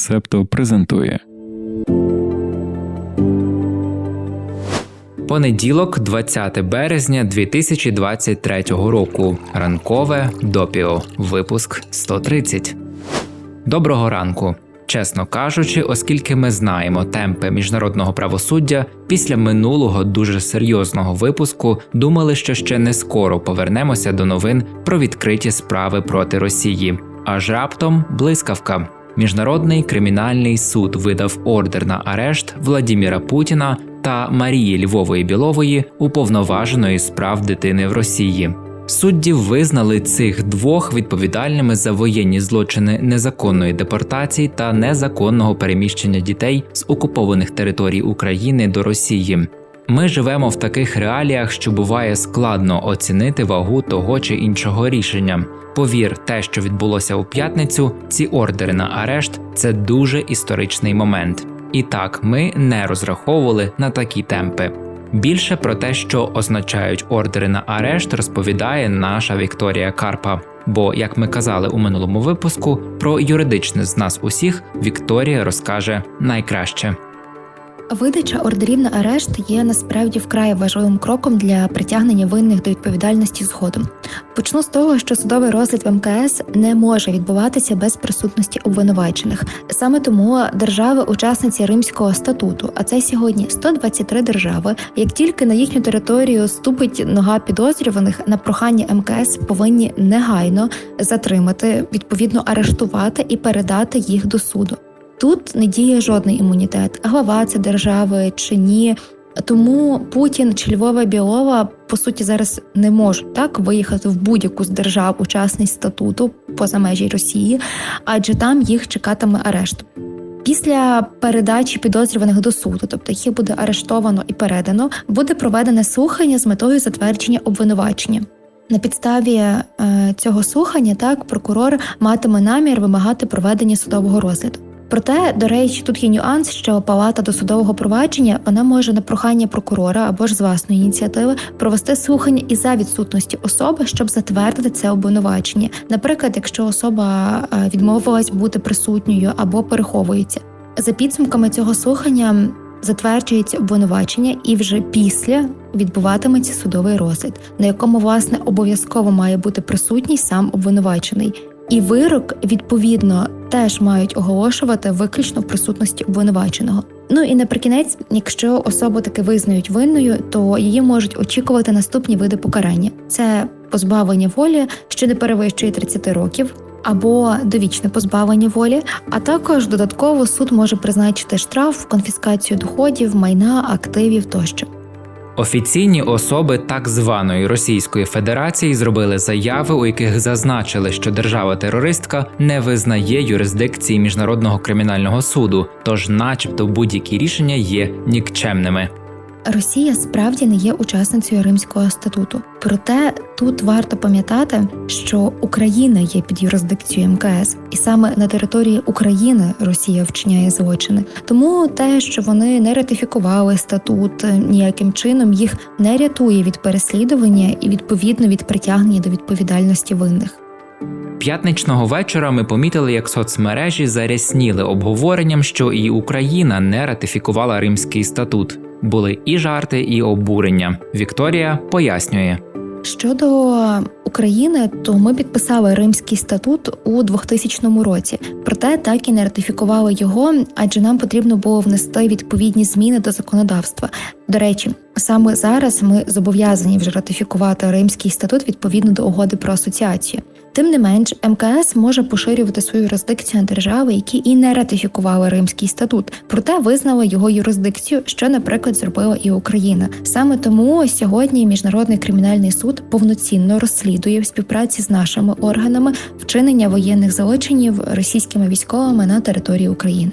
Септо презентує. Понеділок, 20 березня 2023 року. Ранкове допіо. Випуск 130. Доброго ранку. Чесно кажучи, оскільки ми знаємо темпи міжнародного правосуддя, після минулого дуже серйозного випуску думали, що ще не скоро повернемося до новин про відкриті справи проти Росії. Аж раптом блискавка. Міжнародний кримінальний суд видав ордер на арешт Владіміра Путіна та Марії Львової Білової, уповноваженої з прав дитини в Росії. Судді визнали цих двох відповідальними за воєнні злочини незаконної депортації та незаконного переміщення дітей з окупованих територій України до Росії. Ми живемо в таких реаліях, що буває складно оцінити вагу того чи іншого рішення. Повір, те, що відбулося у п'ятницю, ці ордери на арешт це дуже історичний момент. І так, ми не розраховували на такі темпи. Більше про те, що означають ордери на арешт, розповідає наша Вікторія Карпа. Бо, як ми казали у минулому випуску, про юридичне з нас усіх Вікторія розкаже найкраще. Видача ордерів на арешт є насправді вкрай важливим кроком для притягнення винних до відповідальності згодом. Почну з того, що судовий розгляд в МКС не може відбуватися без присутності обвинувачених. Саме тому держави-учасниці Римського статуту, а це сьогодні 123 держави. Як тільки на їхню територію ступить нога підозрюваних, на прохання МКС повинні негайно затримати, відповідно арештувати і передати їх до суду. Тут не діє жодний імунітет, глава це держави чи ні. Тому Путін чи Львова Білова по суті зараз не можуть так виїхати в будь-яку з держав учасниць статуту поза межі Росії, адже там їх чекатиме арешт. Після передачі підозрюваних до суду, тобто їх буде арештовано і передано, буде проведене слухання з метою затвердження обвинувачення. На підставі е, цього слухання так прокурор матиме намір вимагати проведення судового розгляду. Проте, до речі, тут є нюанс, що палата досудового провадження вона може на прохання прокурора або ж з власної ініціативи провести слухання і за відсутності особи, щоб затвердити це обвинувачення. Наприклад, якщо особа е, відмовилась бути присутньою або переховується. За підсумками цього слухання затверджується обвинувачення, і вже після відбуватиметься судовий розгляд, на якому власне обов'язково має бути присутній сам обвинувачений. І вирок відповідно теж мають оголошувати виключно в присутності обвинуваченого. Ну і наприкінець, якщо особу таки визнають винною, то її можуть очікувати наступні види покарання: це позбавлення волі, що не перевищує 30 років. Або довічне позбавлення волі, а також додатково суд може призначити штраф, конфіскацію доходів, майна, активів тощо. Офіційні особи так званої Російської Федерації зробили заяви, у яких зазначили, що держава-терористка не визнає юрисдикції міжнародного кримінального суду, тож, начебто, будь-які рішення є нікчемними. Росія справді не є учасницею Римського статуту. Проте тут варто пам'ятати, що Україна є під юрисдикцією МКС, і саме на території України Росія вчиняє злочини. Тому те, що вони не ратифікували статут, ніяким чином їх не рятує від переслідування і відповідно від притягнення до відповідальності винних. П'ятничного вечора ми помітили, як соцмережі зарясніли обговоренням, що і Україна не ратифікувала Римський статут. Були і жарти, і обурення. Вікторія пояснює. Щодо України, то ми підписали Римський статут у 2000 році, проте так і не ратифікували його, адже нам потрібно було внести відповідні зміни до законодавства. До речі, саме зараз ми зобов'язані вже ратифікувати Римський статут відповідно до угоди про асоціацію. Тим не менш, МКС може поширювати свою юрисдикцію на держави, які і не ратифікували Римський статут, проте визнали його юрисдикцію, що, наприклад, зробила і Україна. Саме тому сьогодні міжнародний кримінальний суд повноцінно розслідує в співпраці з нашими органами вчинення воєнних злочинів російськими військовими на території України.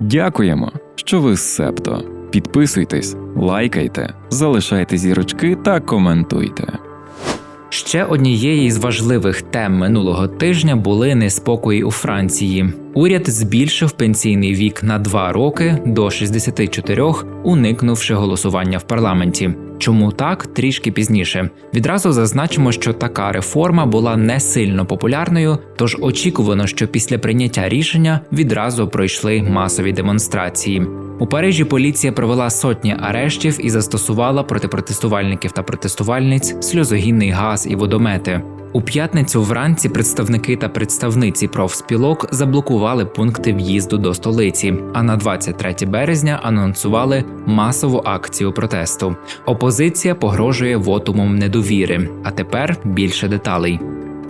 Дякуємо, що ви з Септо. Підписуйтесь, лайкайте, залишайте зірочки та коментуйте. Ще однією з важливих тем минулого тижня були неспокої у Франції. Уряд збільшив пенсійний вік на 2 роки до 64, уникнувши голосування в парламенті. Чому так трішки пізніше? Відразу зазначимо, що така реформа була не сильно популярною, тож очікувано, що після прийняття рішення відразу пройшли масові демонстрації. У Парижі поліція провела сотні арештів і застосувала проти протестувальників та протестувальниць сльозогінний газ і водомети. У п'ятницю вранці представники та представниці профспілок заблокували пункти в'їзду до столиці. А на 23 березня анонсували масову акцію протесту. Опозиція погрожує вотумом недовіри. А тепер більше деталей.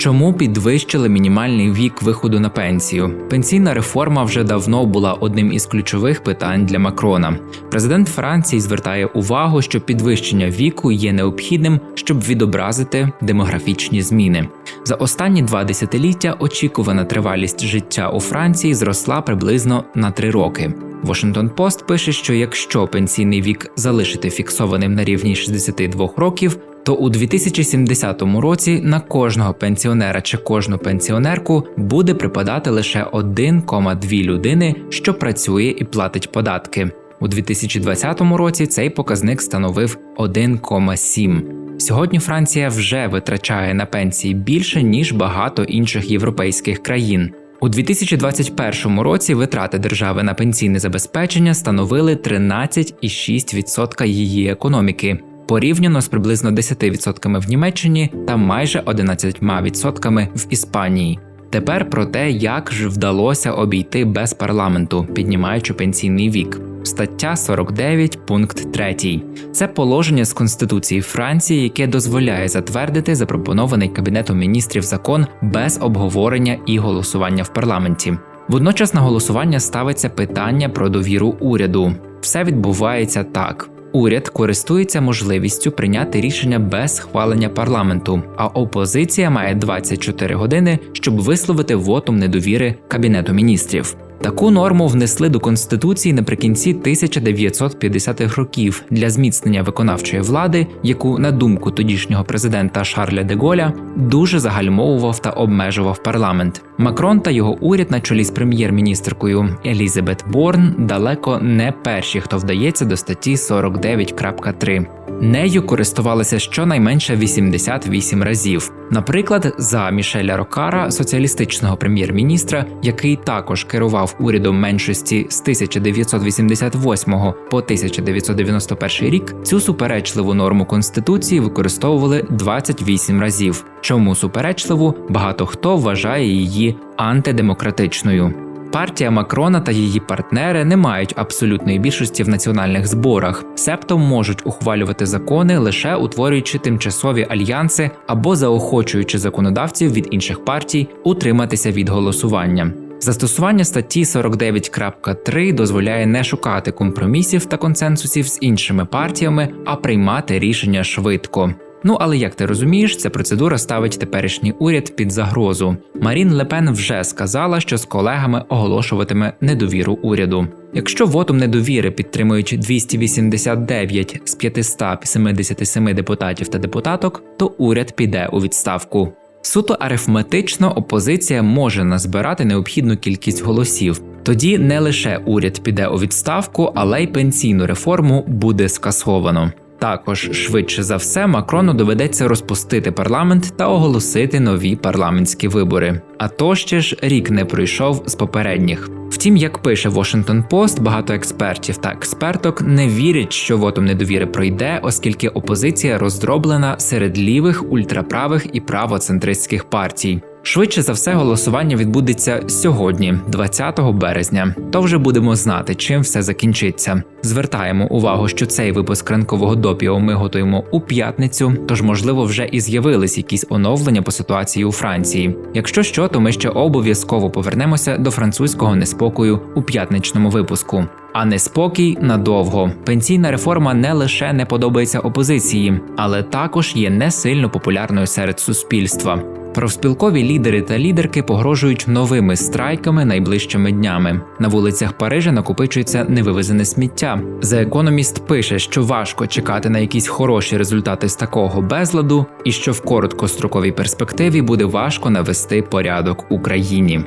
Чому підвищили мінімальний вік виходу на пенсію? Пенсійна реформа вже давно була одним із ключових питань для Макрона. Президент Франції звертає увагу, що підвищення віку є необхідним, щоб відобразити демографічні зміни. За останні два десятиліття очікувана тривалість життя у Франції зросла приблизно на три роки. Washington Post пише, що якщо пенсійний вік залишити фіксованим на рівні 62 років, то у 2070 році на кожного пенсіонера чи кожну пенсіонерку буде припадати лише 1,2 людини, що працює і платить податки. У 2020 році цей показник становив 1,7. Сьогодні Франція вже витрачає на пенсії більше ніж багато інших європейських країн. У 2021 році витрати держави на пенсійне забезпечення становили 13,6% її економіки, порівняно з приблизно 10% в Німеччині та майже 11% в Іспанії. Тепер про те, як ж вдалося обійти без парламенту, піднімаючи пенсійний вік. Стаття 49, пункт 3. Це положення з Конституції Франції, яке дозволяє затвердити запропонований Кабінетом міністрів закон без обговорення і голосування в парламенті. Водночас на голосування ставиться питання про довіру уряду. Все відбувається так. Уряд користується можливістю прийняти рішення без схвалення парламенту, а опозиція має 24 години, щоб висловити вотум недовіри Кабінету міністрів. Таку норму внесли до конституції наприкінці 1950-х років для зміцнення виконавчої влади, яку, на думку тодішнього президента Шарля де Голля, дуже загальмовував та обмежував парламент. Макрон та його уряд на чолі з прем'єр-міністркою Елізабет Борн далеко не перші, хто вдається до статті 49.3. Нею користувалися щонайменше 88 разів. Наприклад, за Мішеля Рокара, соціалістичного прем'єр-міністра, який також керував урядом меншості з 1988 по 1991 рік, цю суперечливу норму конституції використовували 28 разів. Чому суперечливу багато хто вважає її антидемократичною. Партія Макрона та її партнери не мають абсолютної більшості в національних зборах, себто можуть ухвалювати закони лише утворюючи тимчасові альянси або заохочуючи законодавців від інших партій утриматися від голосування. Застосування статті 49.3 дозволяє не шукати компромісів та консенсусів з іншими партіями, а приймати рішення швидко. Ну але як ти розумієш, ця процедура ставить теперішній уряд під загрозу. Марін Лепен вже сказала, що з колегами оголошуватиме недовіру уряду. Якщо вотум недовіри підтримують 289 з 577 депутатів та депутаток, то уряд піде у відставку. Суто арифметично опозиція може назбирати необхідну кількість голосів. Тоді не лише уряд піде у відставку, але й пенсійну реформу буде скасовано. Також швидше за все Макрону доведеться розпустити парламент та оголосити нові парламентські вибори. А то ще ж рік не пройшов з попередніх. Втім, як пише Washington Post, багато експертів та експерток не вірять, що вотом недовіри пройде, оскільки опозиція роздроблена серед лівих, ультраправих і правоцентристських партій. Швидше за все, голосування відбудеться сьогодні, 20 березня. То вже будемо знати, чим все закінчиться. Звертаємо увагу, що цей випуск ранкового допіо ми готуємо у п'ятницю, тож, можливо, вже і з'явились якісь оновлення по ситуації у Франції. Якщо що, то ми ще обов'язково повернемося до французького неспокою у п'ятничному випуску. А неспокій надовго. Пенсійна реформа не лише не подобається опозиції, але також є не сильно популярною серед суспільства. Профспілкові лідери та лідерки погрожують новими страйками найближчими днями. На вулицях Парижа накопичується невивезене сміття. За економіст пише, що важко чекати на якісь хороші результати з такого безладу, і що в короткостроковій перспективі буде важко навести порядок у країні.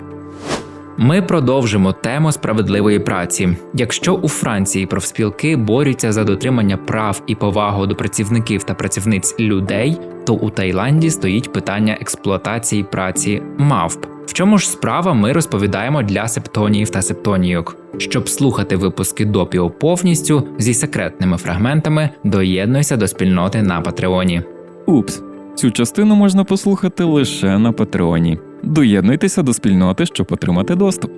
Ми продовжимо тему справедливої праці. Якщо у Франції профспілки борються за дотримання прав і повагу до працівників та працівниць людей, то у Таїланді стоїть питання експлуатації праці мавп. В чому ж справа ми розповідаємо для септоніїв та септонійок. Щоб слухати випуски допіо повністю зі секретними фрагментами, доєднуйся до спільноти на Патреоні. Упс, цю частину можна послухати лише на Патреоні. Доєднуйтеся до спільноти, щоб отримати доступ.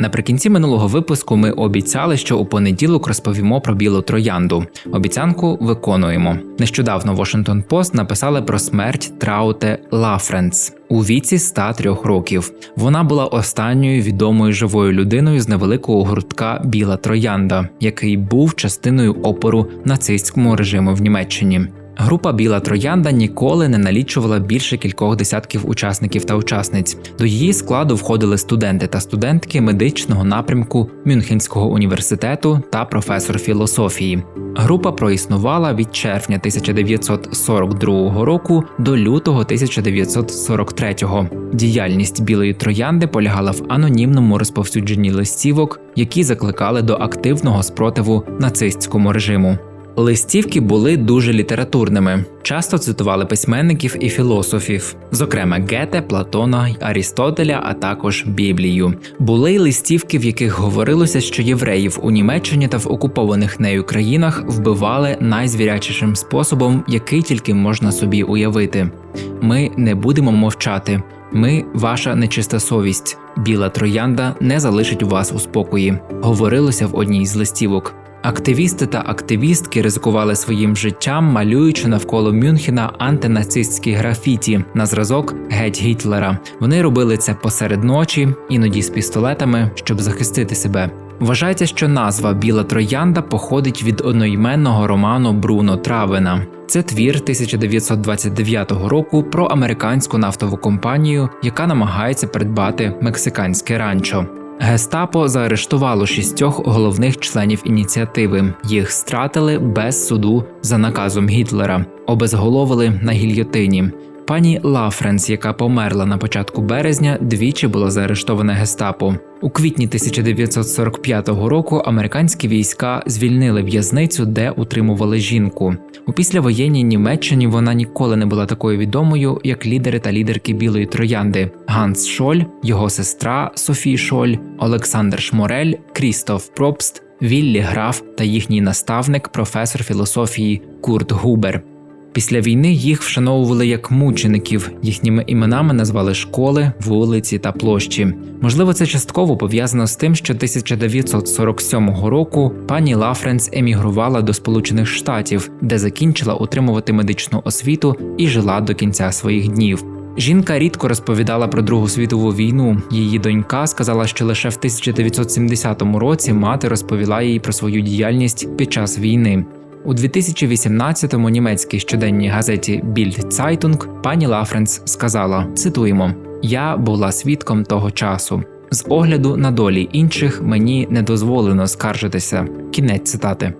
Наприкінці минулого випуску ми обіцяли, що у понеділок розповімо про білу троянду. Обіцянку виконуємо. Нещодавно Washington Post написали про смерть Трауте Лафренц у віці 103 років. Вона була останньою відомою живою людиною з невеликого гуртка Біла Троянда, який був частиною опору нацистському режиму в Німеччині. Група Біла Троянда ніколи не налічувала більше кількох десятків учасників та учасниць. До її складу входили студенти та студентки медичного напрямку Мюнхенського університету та професор філософії. Група проіснувала від червня 1942 року до лютого 1943. Діяльність Білої Троянди полягала в анонімному розповсюдженні листівок, які закликали до активного спротиву нацистському режиму. Листівки були дуже літературними, часто цитували письменників і філософів, зокрема Гете, Платона Арістотеля, а також Біблію. Були й листівки, в яких говорилося, що євреїв у Німеччині та в окупованих нею країнах вбивали найзвірячішим способом, який тільки можна собі уявити. Ми не будемо мовчати. Ми ваша нечиста совість. Біла троянда не залишить вас у спокої. Говорилося в одній з листівок. Активісти та активістки ризикували своїм життям, малюючи навколо Мюнхена антинацистські графіті на зразок геть Гітлера. Вони робили це посеред ночі, іноді з пістолетами, щоб захистити себе. Вважається, що назва Біла Троянда походить від одноіменного роману Бруно Травена. Це твір 1929 року про американську нафтову компанію, яка намагається придбати мексиканське ранчо. Гестапо заарештувало шістьох головних членів ініціативи. Їх стратили без суду за наказом Гітлера, обезголовили на гільйотині. Пані Лафренс, яка померла на початку березня, двічі була заарештована гестапо. У квітні 1945 року американські війська звільнили в'язницю, де утримували жінку. У післявоєнній Німеччині вона ніколи не була такою відомою, як лідери та лідерки Білої Троянди: Ганс Шоль, його сестра Софі Шоль, Олександр Шморель, Крістоф Пробст, Віллі Граф та їхній наставник, професор філософії Курт Губер. Після війни їх вшановували як мучеників, їхніми іменами назвали школи, вулиці та площі. Можливо, це частково пов'язано з тим, що 1947 року пані Лафренс емігрувала до Сполучених Штатів, де закінчила отримувати медичну освіту і жила до кінця своїх днів. Жінка рідко розповідала про Другу світову війну. Її донька сказала, що лише в 1970 році мати розповіла їй про свою діяльність під час війни. У 2018-му німецькій щоденній газеті Bild Zeitung пані Лафренс сказала: цитуємо: Я була свідком того часу. З огляду на долі інших мені не дозволено скаржитися. Кінець цитати.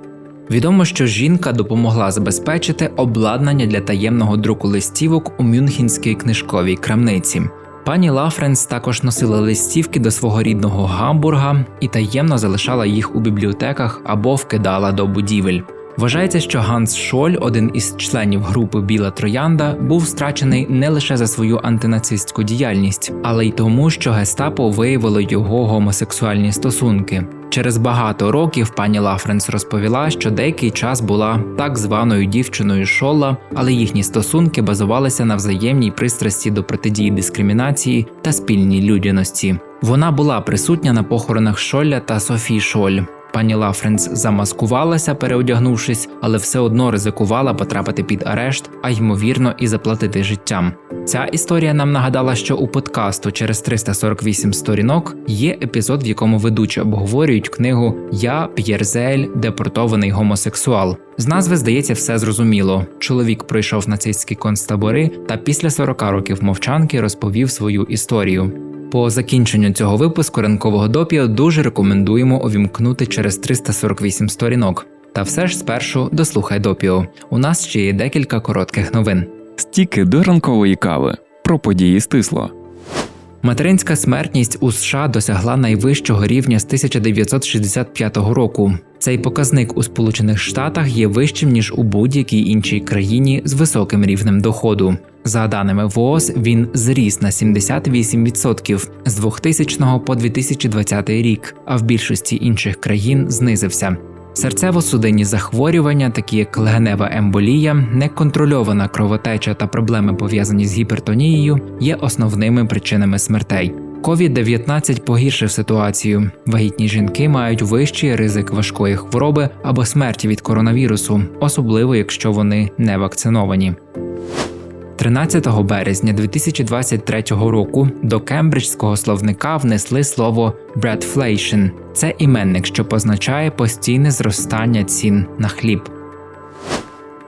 Відомо, що жінка допомогла забезпечити обладнання для таємного друку листівок у Мюнхенській книжковій крамниці. Пані Лафренс також носила листівки до свого рідного Гамбурга і таємно залишала їх у бібліотеках або вкидала до будівель. Вважається, що Ганс Шоль, один із членів групи Біла Троянда, був страчений не лише за свою антинацистську діяльність, але й тому, що гестапо виявило його гомосексуальні стосунки. Через багато років пані Лафренс розповіла, що деякий час була так званою дівчиною Шолла, але їхні стосунки базувалися на взаємній пристрасті до протидії дискримінації та спільній людяності. Вона була присутня на похоронах Шолля та Софі Шоль. Пані Лафренс замаскувалася, переодягнувшись, але все одно ризикувала потрапити під арешт, а ймовірно, і заплатити життям. Ця історія нам нагадала, що у подкасту через 348 сторінок є епізод, в якому ведучі обговорюють книгу Я П'єрзель, депортований гомосексуал. З назви здається, все зрозуміло. Чоловік пройшов нацистські концтабори та після 40 років мовчанки розповів свою історію. По закінченню цього випуску ранкового допіо дуже рекомендуємо увімкнути через 348 сторінок. Та все ж спершу дослухай допіо. У нас ще є декілька коротких новин. Стіки до ранкової кави. Про події стисло. Материнська смертність у США досягла найвищого рівня з 1965 року. Цей показник у Сполучених Штатах є вищим ніж у будь-якій іншій країні з високим рівнем доходу. За даними ВООЗ, він зріс на 78% з 2000 по 2020 рік, а в більшості інших країн знизився. Серцево-судинні захворювання, такі як легенева емболія, неконтрольована кровотеча та проблеми пов'язані з гіпертонією, є основними причинами смертей. COVID-19 погіршив ситуацію. Вагітні жінки мають вищий ризик важкої хвороби або смерті від коронавірусу, особливо якщо вони не вакциновані. 13 березня 2023 року до кембриджського словника внесли слово «breadflation». Це іменник, що позначає постійне зростання цін на хліб.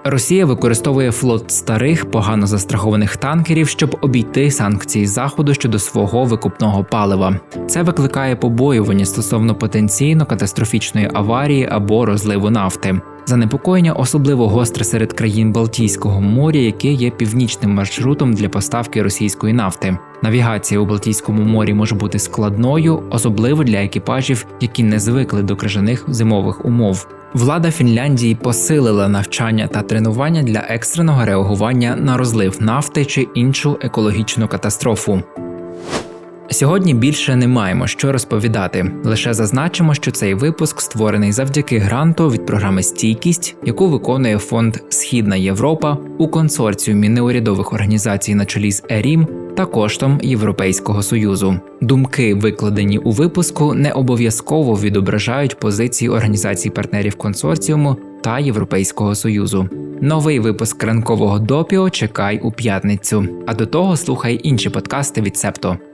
Росія використовує флот старих, погано застрахованих танкерів, щоб обійти санкції заходу щодо свого викупного палива. Це викликає побоювання стосовно потенційно катастрофічної аварії або розливу нафти. Занепокоєння особливо гостре серед країн Балтійського моря, яке є північним маршрутом для поставки російської нафти. Навігація у Балтійському морі може бути складною, особливо для екіпажів, які не звикли до крижаних зимових умов. Влада Фінляндії посилила навчання та тренування для екстреного реагування на розлив нафти чи іншу екологічну катастрофу. Сьогодні більше не маємо що розповідати. Лише зазначимо, що цей випуск створений завдяки гранту від програми Стійкість, яку виконує фонд Східна Європа у консорціумі неурядових організацій на чолі з ЕРІМ та коштом Європейського союзу. Думки, викладені у випуску, не обов'язково відображають позиції організацій партнерів консорціуму та Європейського союзу. Новий випуск ранкового допіо чекай у п'ятницю. А до того слухай інші подкасти від Септо.